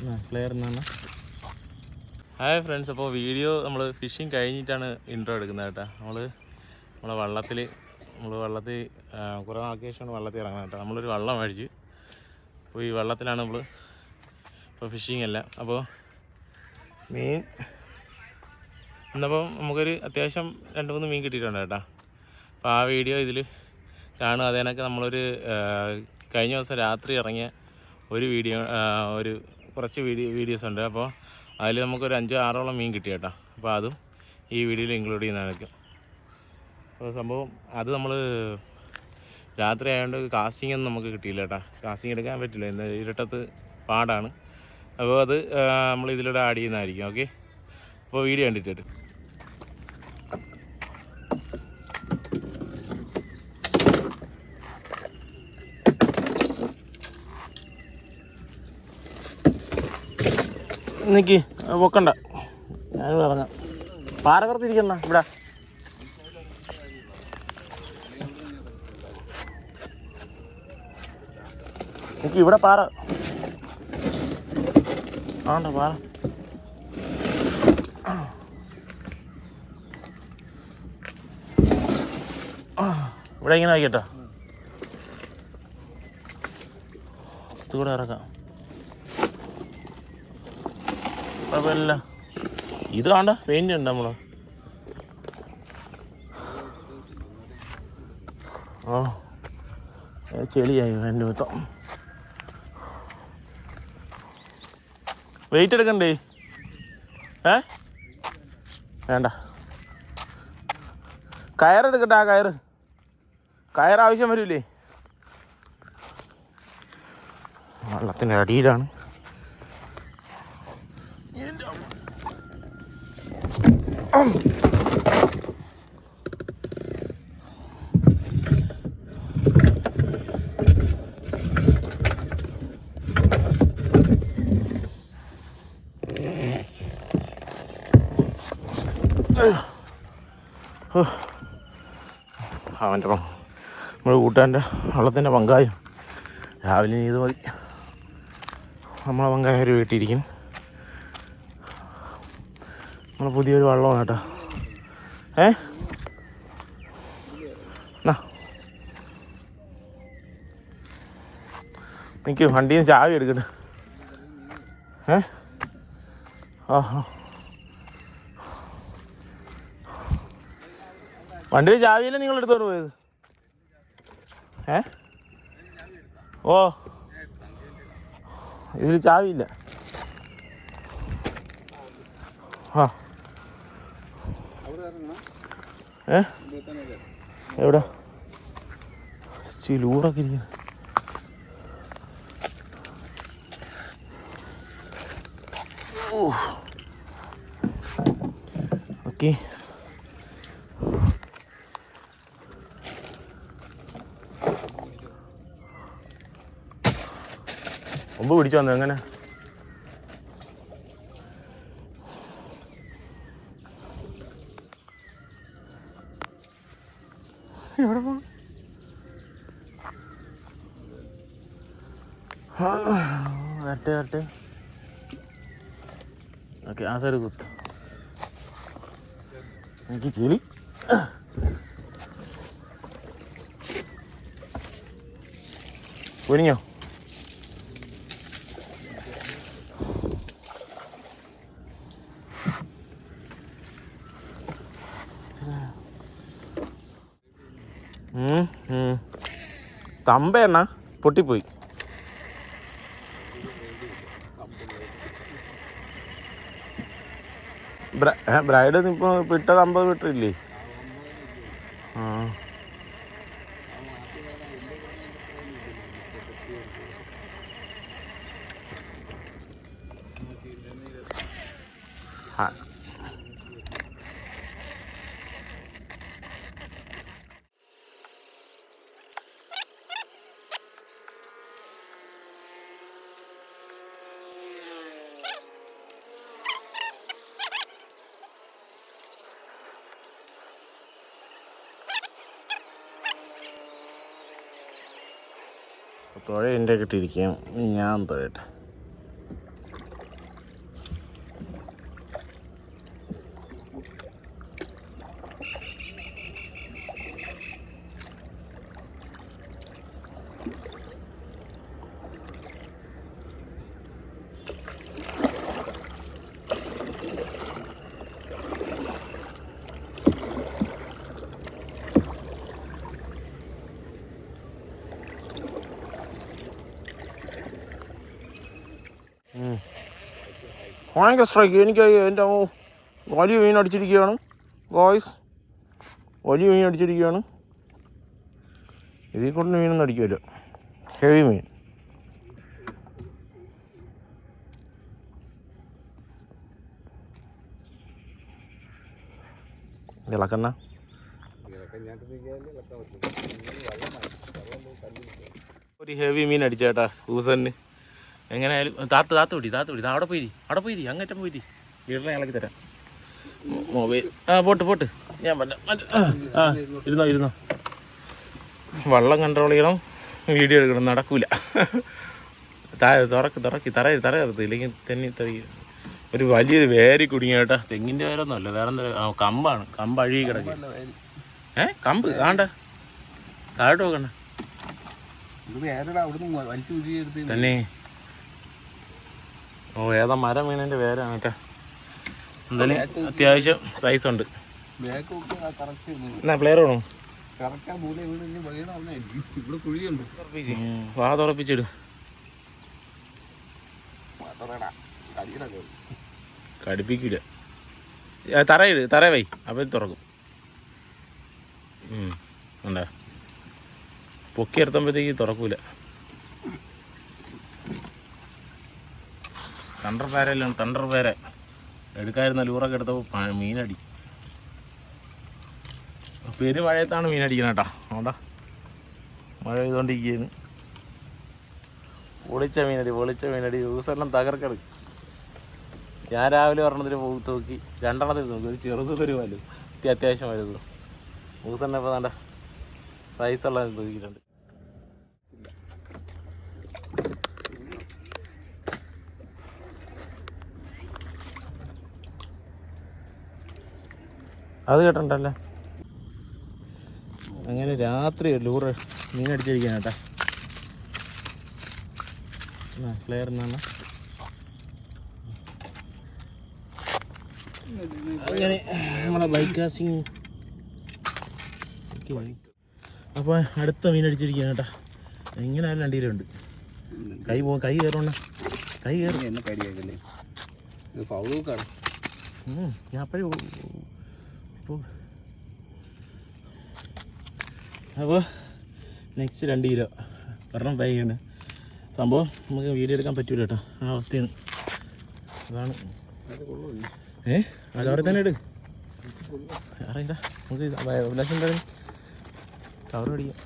Player എന്നാണ്. Hi friends അപ്പോൾ video നമ്മൾ ഫിഷിങ് കഴിഞ്ഞിട്ടാണ് ഇൻട്രോ എടുക്കുന്നത് കേട്ടോ. നമ്മൾ നമ്മളെ വള്ളത്തിൽ നമ്മൾ വള്ളത്തിൽ കുറേ നാൾക്ക് ശേഷമാണ് വള്ളത്തിൽ ഇറങ്ങുന്നത് കേട്ടോ. നമ്മളൊരു വള്ളം മേടിച്ച്. അപ്പോൾ ഈ വള്ളത്തിലാണ് നമ്മൾ ഇപ്പോൾ ഫിഷിങ് അല്ല അപ്പോൾ മീൻ ഇന്നപ്പം നമുക്കൊരു അത്യാവശ്യം രണ്ട് മൂന്ന് മീൻ കിട്ടിയിട്ടുണ്ട് കേട്ടോ. അപ്പോൾ ആ വീഡിയോ ഇതിൽ കാണുക. അതേനൊക്കെ നമ്മളൊരു കഴിഞ്ഞ ദിവസം രാത്രി ഇറങ്ങിയ ഒരു വീഡിയോ ഒരു കുറച്ച് വീഡിയോ വീഡിയോസ് ഉണ്ട്. അപ്പോൾ അതിൽ നമുക്കൊരു അഞ്ചോ ആറോളം മീൻ കിട്ടി കേട്ടോ. അപ്പോൾ അതും ഈ വീഡിയോയിൽ ഇൻക്ലൂഡ് ചെയ്യുന്നതായിരിക്കും അപ്പോൾ സംഭവം അത് നമ്മൾ രാത്രി ആയതുകൊണ്ട് കാസ്റ്റിംഗ് ഒന്നും നമുക്ക് കിട്ടിയില്ല കേട്ടോ. കാസ്റ്റിംഗ് എടുക്കാൻ പറ്റില്ല. ഇന്ന് ഇരട്ടത്ത് പാടാണ്. അപ്പോൾ അത് നമ്മൾ ഇതിലൂടെ ആഡ് ചെയ്യുന്നതായിരിക്കും. ഓക്കെ അപ്പോൾ വീഡിയോ കണ്ടിട്ട് നിക്ക്. പൊക്കണ്ട. ഞാൻ പറഞ്ഞ. പാറ പുറത്തിരിക്കണ ഇവിടെ. നിക്ക് ഇവിടെ പാറ. ആണ്ട പാറ. ഇവിടെ ഇങ്ങനെ ആയിക്കട്ടോ. ഇതുകൂടെ ഇറക്കാം. കുഴപ്പമില്ല. ഇത് വേണ്ട പെയിന്റ് ഉണ്ട് നമ്മൾ. ഓ ചെളിയായി എന്റെ മൊത്തം. വെയിറ്റ് എടുക്കണ്ടേ? ഏ? വേണ്ട. കയറെടുക്കട്ടെ ആ കയറ് കയർ ആവശ്യം വരില്ലേ വെള്ളത്തിന്റെ അടിയിലാണ്. അവന്റെ നമ്മുടെ കൂട്ടാന്റെ വള്ളത്തിന്റെ പങ്കായം രാവിലെ ഇത് മതി. നമ്മളെ പങ്കായം ഒരു വീട്ടിയിരിക്കുന്നു നമ്മളെ പുതിയൊരു വള്ളമാണ് കേട്ടോ. ഏ? നിൽക്ക് വണ്ടിയിൽ നിന്ന് ചാവി എടുക്കട്ടെ. ഏ? ആ ആ വണ്ടിയിൽ ചാവിയല്ലേ നിങ്ങൾ എടുത്തോണ്ട് പോയത്? ഏ? ഓ. ഇതിൽ ചാവിയില്ല. ആ. ഏ? എവിടെ? ചിലൂടൊക്കെ ഇരിക്കുന്നു. ഓക്കെ. മുമ്പ് പിടിച്ചു വന്നു എങ്ങനെ? എവിടെ പോകണം വരട്ടെ വരട്ടെ ഓക്കെ ആ സൈഡ് കുത്ത്. എനിക്ക് ചെളി. കുനിഞ്ഞോ? തമ്പയെണ്ണ പൊട്ടിപ്പോയി. ബ്രൈഡ് ഇപ്പോൾ വിട്ടത് അമ്പത് മീറ്റർ ഇല്ലേ തുഴ എന്റെ കിട്ടിയിരിക്കും ഞാൻ തുഴയട്ടെ ഭയങ്കര സ്ട്രൈക്ക് എനിക്ക് എന്റെ വലിയ മീൻ അടിച്ചിരിക്കുകയാണ്. ഗോയ്സ് വലിയ മീൻ അടിച്ചിരിക്കുകയാണ്. ഇതിൽ കൊണ്ട് മീനൊന്നും അടിക്കില്ല ഹെവി മീൻ. ഇളക്കണ്ണ. ഒരു ഹെവി മീൻ അടിച്ചേട്ടാ സൂസന്. എങ്ങനെയായാലും താത്ത് താത്ത് പിടി താത്ത് പിടി അവിടെ പോയി അവിടെ പോയി അങ്ങറ്റം പോയി വീട്ടിലെ ഇളക്കി തരാം. മൊബൈൽ ആ പോട്ട് പോട്ട്. ഞാൻ പറ്റ ആ ഇരുന്നോ ഇരുന്നോ. വള്ളം കൺട്രോൾ ചെയ്യണം വീഡിയോ എടുക്കണം നടക്കൂല. താഴെ തുറക്ക് തുറക്കി തറ തറ കറുത്ത് ഇല്ലെങ്കിൽ തെന്നി തറി. ഒരു വലിയൊരു വേരി കുടുങ്ങിയ കേട്ടാ. തെങ്ങിന്റെ വേരൊന്നുമല്ല വേറെ എന്താ ആ കമ്പാണ്. കമ്പ് അഴുകി കിടക്കുക ഏ കമ്പ് ആണ്ട താഴോട്ട് നോക്കണ്ട. തന്നെ. ഓ ഏതാ മരം വീണതിന്റെ പേരാണ് കേട്ടോ. എന്തായാലും അത്യാവശ്യം സൈസ് ഉണ്ട്. എന്നാ പ്ലെയർ വേണോ വാ തുറപ്പിച്ചിട്. കടുപ്പിക്കില്ല തറയിട് തറ വൈ. അപ്പം തുറക്കും. ഉണ്ടാ പൊക്കി എടുത്തുമ്പോഴത്തേക്ക് തുറക്കൂല. തണ്ടർ പേരല്ലാണ് തണ്ടർ പേര. എടുക്കായിരുന്ന ലൂറൊക്കെ എടുത്തപ്പോൾ മീനടി. പെരുമഴയത്താണ് മീനടിക്കുന്നത് കേട്ടോ അതുകൊണ്ടാ മഴ പെയ്തുകൊണ്ടിരിക്കുകയാണ് പൊളിച്ച മീനടി പൊളിച്ച മീനടി. ദിവസമെല്ലാം തകർക്കട് ഞാൻ രാവിലെ ഒരെണ്ണത്തിന് പോയി തൂക്കി. രണ്ടെണ്ണത്തിന് നോക്കി ഒരു ചെറുതും ഒരു വലു അത്യ അത്യാവശ്യം വലുത്. മൂസെണ്ണ ഇപ്പോൾ നല്ല സൈസുള്ള നോക്കിയിട്ടുണ്ട് അത് കേട്ടിട്ടുണ്ടല്ലേ? അങ്ങനെ രാത്രി ലൂറ് മീൻ അടിച്ചിരിക്കാൻ കേട്ടാ. ക്ലിയർ എന്നാണ്. അങ്ങനെ നമ്മളെ ബൈക്കാസിങ് കാസിങ് അപ്പോൾ അടുത്ത മീൻ അടിച്ചിരിക്കുകയാണ് കേട്ടോ. എങ്ങനെയായാലും ഉണ്ട് കൈ പോ കൈ കയറണ. കൈ കയറി. എന്നെ കടിയാക്കല്ലേ ഞാൻ അപ്പോഴേ അപ്പോൾ നെക്സ്റ്റ് രണ്ട് കിലോ ഒരെണ്ണം ബൈക്കാണ് സംഭവം നമുക്ക് വീഡിയോ എടുക്കാൻ പറ്റൂല കേട്ടോ ആ അവസ്ഥയാണ്. അതാണ്. ഏ? അതവിടെ തന്നെ ഇട്. അറിയില്ല. നമുക്ക് അഭിലാഷം എന്തായാലും കവർ അടിക്കാം.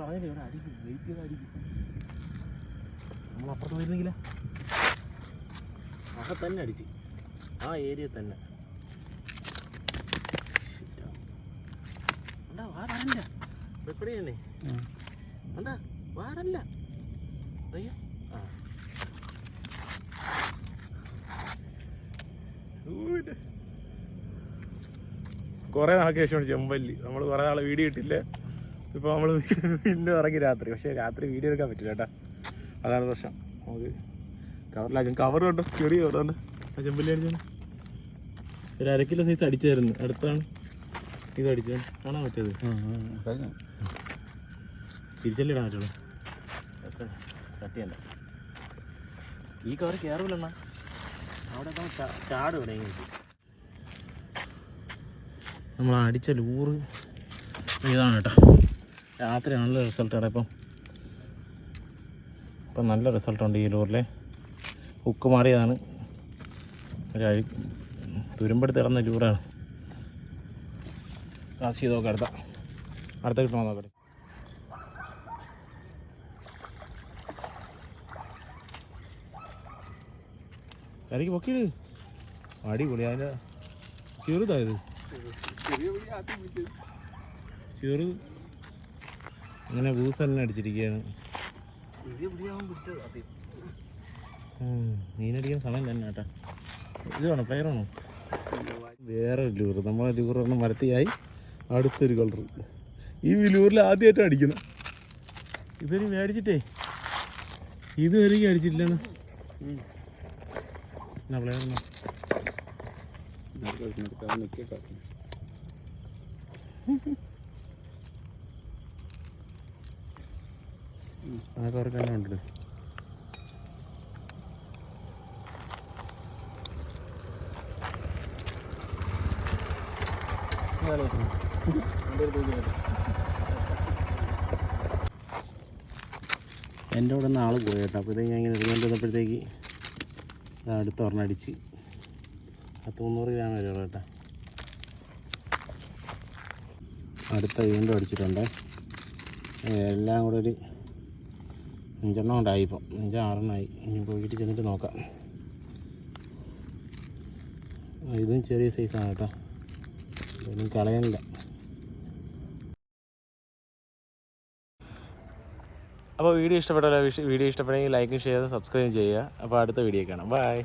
പറഞ്ഞില്ലേ ഇവിടെ അടിക്കും വെയിറ്റ് ചെയ്ത് അടിക്കും നമ്മൾ അപ്പുറത്ത് പോയിരുന്നെങ്കിലോ. അവിടെ തന്നെ അടിച്ച്. ആ ഏരിയ തന്നെ. കൊറേ വാറല്ല. എപ്പടി തന്നെ വാറല്ല. അയ്യോ. ആ. കുറേ നാൾക്ക് ശേഷമാണ് ചെമ്പല്ലി. നമ്മൾ കുറേ നാളെ വീഡിയോ ഇട്ടില്ല. ഇപ്പോൾ നമ്മൾ പിന്നെ ഇറങ്ങി രാത്രി. പക്ഷെ രാത്രി വീഡിയോ എടുക്കാൻ പറ്റില്ല കേട്ടാ. അതാണ് പ്രശ്നം. നമുക്ക് കവറിലാക്കും കവർ കണ്ടോ? ചെറിയ ആ ചെമ്പല്ലി ഒരു അര കിലോ സൈസ് അടിച്ചായിരുന്നു. അടുത്താണ്. ഇത് അടിച്ചത് കാണാൻ പറ്റിയത്. തിരിച്ചല്ലിടാൻ പറ്റുള്ളൂ? കട്ടിയല്ല. ഈ കവർ കയറില്ലെണ്ണ അവിടെ ചാട് ഇവിടെ നമ്മൾ അടിച്ച ലൂറ് ഇതാണ് കേട്ടോ. രാത്രി നല്ല റിസൾട്ടാണ് ഇപ്പം. ഇപ്പം നല്ല റിസൾട്ടുണ്ട് ഈ ലൂറിലെ ഉക്ക് മാറിയതാണ്. ഒരു അഴി തുരുമ്പെടുത്ത് ഇറന്ന ലൂറാണ് കാശ് ചെയ്ത് നോക്കാം അടുത്ത. അടുത്ത കിട്ടണോ നോക്കട്ടെ കരയ്ക്ക് പൊക്കിട് അടിപൊളി അതിന്റെ ചെറുതായത് ചെറു. ഇങ്ങനെ ബൂസ് തന്നെ അടിച്ചിരിക്കുകയാണ് മീനടിക്കാൻ സമയം തന്നെ കേട്ടാ. ഇത് വേണോ പ്ലെയർ വേണോ വേറെ ലൂർ നമ്മളെ ഒരെണ്ണം മരത്തിയായി അടുത്തൊരു കളർ ഈ ലൂറിൽ ആദ്യമായിട്ട് അടിക്കുന്നത്. ഇതൊരു മേടിച്ചിട്ടേ. ഇതുവരെ അടിച്ചിട്ടില്ലെന്ന്. എന്നാ പ്ലെയർ എന്നാ നിൽക്കാം അതൊക്കെ അവർക്ക് തന്നെ ഉണ്ട് എന്റെ അവിടെ നിന്ന് ആൾ പോയി അപ്പോൾ അപ്പോഴത്തേക്ക് ഞാൻ ഇങ്ങനെ ഇറങ്ങി വന്നപ്പോഴത്തേക്ക് അടുത്ത് ഒരെണ്ണം അടിച്ച് പത്ത് മുന്നൂറ് ഗ്രാം വരുള്ളൂ കേട്ടോ. അടുത്ത വീണ്ടും അടിച്ചിട്ടുണ്ട്. എല്ലാം കൂടെ ഒരു അഞ്ചെണ്ണം ഉണ്ടായി ഇപ്പം. അഞ്ച് ആറെണ്ണമായി ഇനി പോയിട്ട് ചെന്നിട്ട് നോക്കാം. ഇതും ചെറിയ സൈസാണ് കേട്ടോ. ഇതൊന്നും കളയണില്ല അപ്പോൾ വീഡിയോ ഇഷ്ടപ്പെട്ടല്ലോ വീഡിയോ ഇഷ്ടപ്പെട്ടെങ്കിൽ ലൈക്കും ഷെയർ സബ്സ്ക്രൈബ് ചെയ്യുക. അപ്പോൾ അടുത്ത വീഡിയോ കാണാം. ബൈ